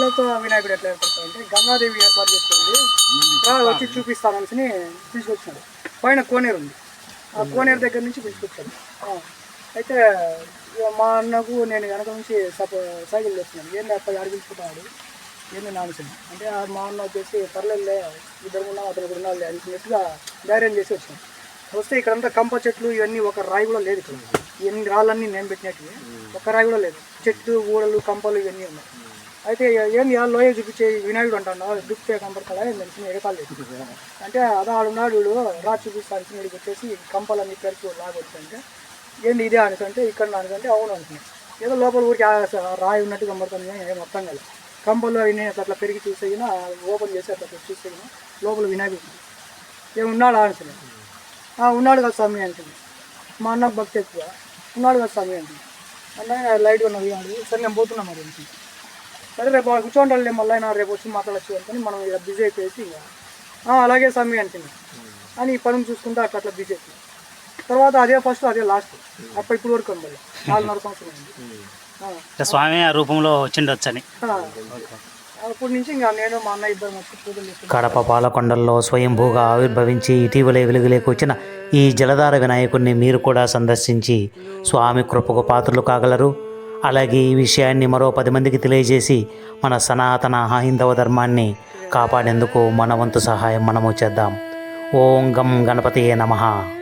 శిలతో వినాయకుడు ఎట్లా ఏర్పడతాడంటే గంగాదేవి ఏర్పాటు చేస్తుంది. రా వచ్చి చూపిస్తానని తీసుకొచ్చాడు. పైన కోనేరు ఉంది. ఆ కోనేరు దగ్గర నుంచి పిలుచుకొచ్చాడు ఆ, అయితే మా అన్నకు నేను వెనక నుంచి సప సైకిల్ చేస్తున్నాను ఏంటి అప్ప ఆడి పిలుచుకుంటాడు ఏంటి నానుసింది అంటే ఆ మా అన్న వచ్చేసి పర్లేదులే ఇద్దరు ఉన్నాం అతను కూడా ఉన్నాడు అనుకున్నట్టుగా ధైర్యం చేసి వచ్చాను వస్తే ఇక్కడంతా కంప చెట్లు ఇవన్నీ ఒక రాయి కూడా లేదు ఇక్కడ. ఇవన్నీ రాళ్ళన్నీ నేను పెట్టినట్టు. ఒక రాయి కూడా లేదు. చెట్టు ఊడలు కంపలు ఇవన్నీ ఉన్నాయి. అయితే ఏంది ఆ లోయ చూపించే వినాయకుడు అంటాడు దుప్తే కంపడతాడా ఏం తెలిసిన ఎగతాలు అంటే అదా ఆడున్నాడు వీడు రా చూపిస్తాను వీడికి వచ్చేసి కంపలన్నీ పెరికి లాగొచ్చంటే ఏంది ఇదే అనేసి అంటే ఇక్కడ అనుకుంటే అవును అంటున్నాను ఏదో లోపల ఊరికి రాయి ఉన్నట్టు కనబడుతుంది ఏం మొత్తం కదా కంపలు అయినా అట్లా పెరిగి చూసేగిన ఓపెన్ చేసి అట్లా చూసేగిన లోపల వినాయకుడు ఏమున్నాడా ఉన్నాడు "ఆ, ఉన్నాడు కదా స్వామి అంటుంది మా అన్నకు భక్తి ఎక్కువ. ఉన్నాడు కదా స్వామి అంటుంది అంటే లైట్గా ఉన్నది అది సరే నేను పోతున్నా మరి అనుకుంది. సరే రేపు కూర్చోండి మళ్ళీ అయినా రేపు వచ్చి మాట్లాడచ్చు అనుకుని మనం ఇక బిజీ అయిపోయేసి ఇక. "ఆ, అలాగే స్వామి అంటుంది అని ఈ పనులు చూసుకుంటూ అట్లా అట్లా బిజీ అయిపోయింది తర్వాత అదే ఫస్ట్ అదే లాస్ట్. అప్పటి ఇప్పుడు వరకు ఉంది. నాలుగున్నర సంవత్సరం అంటే స్వామి ఆ రూపంలో వచ్చిండొచ్చని. ఆ. అప్పటి నుంచి ఇంకా నేను మా అన్న ఇద్దరు కడప పాలకొండల్లో స్వయంభూగా ఆవిర్భవించి ఇటీవలే వెలుగులోకి వచ్చిన ఈ జలధార వినాయకుడిని మీరు కూడా సందర్శించి స్వామి కృపకు పాత్రలు కాగలరు. అలాగే ఈ విషయాన్ని మరో పది మందికి తెలియజేసి మన సనాతన హైందవ ధర్మాన్ని కాపాడేందుకు మన వంతు సహాయం మనము చేద్దాం. ఓం గం గణపతియే నమః.